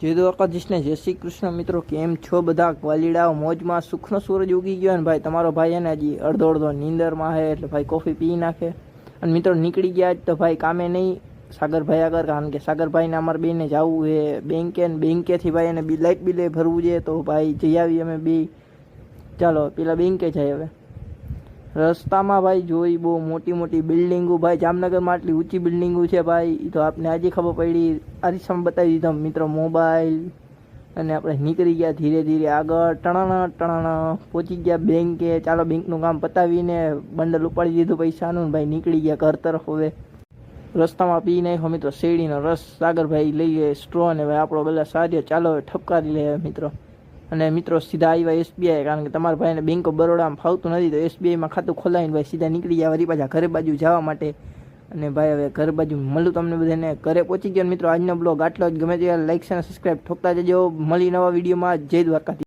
જય દ્વારકાધીશને જય શ્રી કૃષ્ણ મિત્રો, કેમ છો બધા? વાલીડાઓ મોજમાં સુખનો સૂરજ ઉગી ગયો ને ભાઈ, તમારો ભાઈ એને હજી અડધો અડધો નીંદરમાં છે એટલે ભાઈ કોફી પી નાખે. અને મિત્રો, નીકળી ગયા તો ભાઈ કામે નહીં. સાગરભાઈ આગળ, કારણ કે સાગરભાઈને અમારે બેને જવું છે બેંકે ને બેંકેથી ભાઈ એને લાઇટ બિલે ભરવું છે. તો ભાઈ જઈ આવી અમે બે. ચાલો, પેલા બેંકે જાય હવે. રસ્તામાં ભાઈ જોઈ બહુ મોટી મોટી બિલ્ડિંગો, ભાઈ જામનગરમાં આટલી ઊંચી બિલ્ડિંગો છે ભાઈ એ તો આપને આજે ખબર પડી આરીસામાં બતાવી દીધો મિત્રો મોબાઈલ. અને આપણે નીકળી ગયા ધીરે ધીરે આગળ, ટણાણા ટણાણા, પહોંચી ગયા બેંકે. ચાલો બેંકનું કામ પતાવીને બંડલ ઉપાડી દીધું પૈસાનું ભાઈ નીકળી ગયા ઘર તરફ હવે. રસ્તામાં પી નાખ્યો મિત્રો, શેરડીનો રસ. સાગરભાઈ લઈએ સ્ટ્રો ને ભાઈ આપણો પેલા સાર્યો ચાલો ઠપકારી લે મિત્રો. અને મિત્રો સીધા આવ્યા એસબીઆઈ કારણ કે તમારા ભાઈને બેંક ઓફ બરોડામાં ફાવતું નથી, તો એસબીઆઈમાં ખાતું ખોલાવીને ભાઈ સીધા નીકળી ગયા, વળી પાછા ઘરે બાજુ જવા માટે. અને ભાઈ હવે ઘર બાજુ મળું તમને બધાને. ઘરે પહોંચી ગયો મિત્રો, આજનો બ્લોગ આટલો જ. ગમે તે લાઈક અને સબસ્ક્રાઈબ ઠોકતા જજો. મળી નવા વિડીયોમાં જય દ્વારકાથી